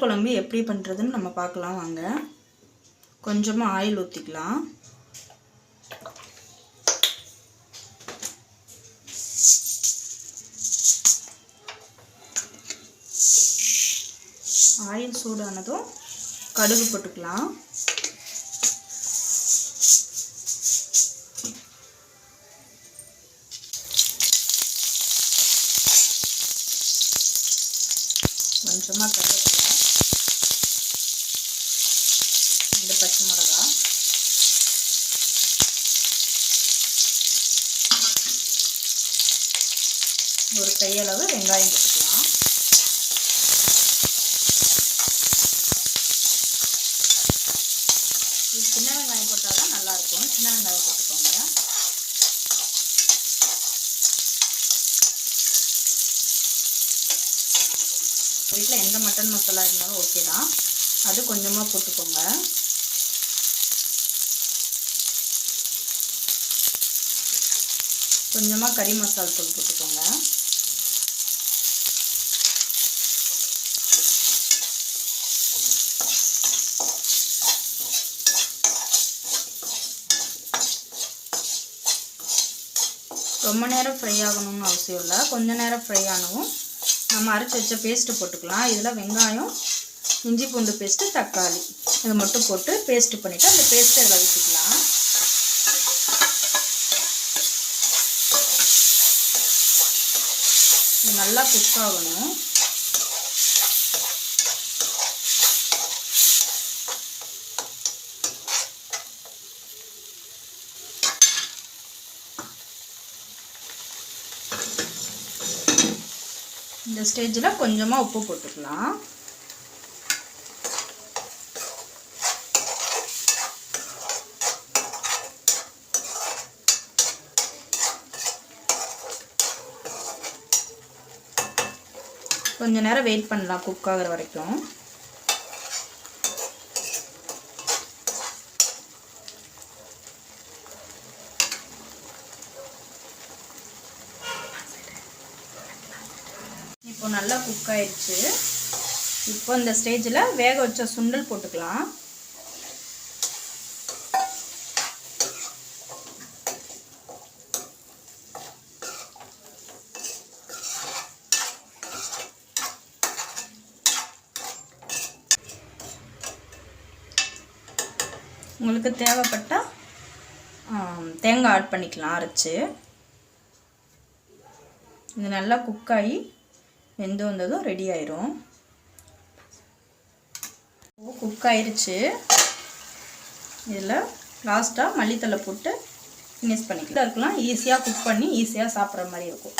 குழம்பு எப்படி பண்ணுறதுன்னு நம்ம பார்க்கலாம் வாங்க. கொஞ்சமாக ஆயில் ஊற்றிக்கலாம் ஆயில் சூடானதும் கடுகு போட்டுக்கலாம். கொஞ்சமாக கருவேப்பிலை ரெண்டு பச்சை மிளகா ஒரு கையளவு வெங்காயம் போட்டுக்கலாம். இது சின்ன வெங்காயம் போட்டால் தான் நல்லாயிருக்கும் சின்ன வெங்காயம் போட்டுக்கோங்க. வீட்டில் எந்த மட்டன் மசாலா இருந்தாலும் ஓகே தான். அது கொஞ்சமாக போட்டுக்கோங்க. கொஞ்சமாக கறி மசாலா தூள் போட்டுக்கோங்க. ரொம்ப நேரம் ஃப்ரை ஆகணும்னு அவசியம் இல்லை. கொஞ்சம் நேரம் ஃப்ரை ஆனவும் நம்ம அரைச்சி வச்ச பேஸ்ட்டு போட்டுக்கலாம். இதில் வெங்காயம் இஞ்சி பூண்டு பேஸ்ட்டு தக்காளி. இதை மட்டும் போட்டு பேஸ்ட்டு பண்ணிவிட்டு அந்த பேஸ்ட்டை இதில் ஊற்றிக்கலாம் நல்லா குக் ஆகணும். இந்த ஸ்டேஜில் கொஞ்சமாக உப்பு போட்டுக்கலாம். கொஞ்ச நேரம் வெயிட் பண்ணலாம் குக் ஆகிற வரைக்கும். இப்போ நல்லா குக் ஆயிடுச்சு. இப்போ இந்த ஸ்டேஜில் வேக வச்ச சுண்டல் போட்டுக்கலாம். உங்களுக்கு தேவைப்பட்டால் தேங்காய் ஆட் பண்ணிக்கலாம் அரைச்சி. இது நல்லா குக் ஆகி வெந்து வந்ததும் ரெடி ஆயிரும். குக் ஆயிருச்சு. இதில் லாஸ்ட்டாக மல்லித்தலை போட்டு ஃபினிஷ் பண்ணிக்கலாம். இருக்கலாம் ஈஸியாக குக் பண்ணி ஈஸியாக சாப்பிட்ற மாதிரி இருக்கும்.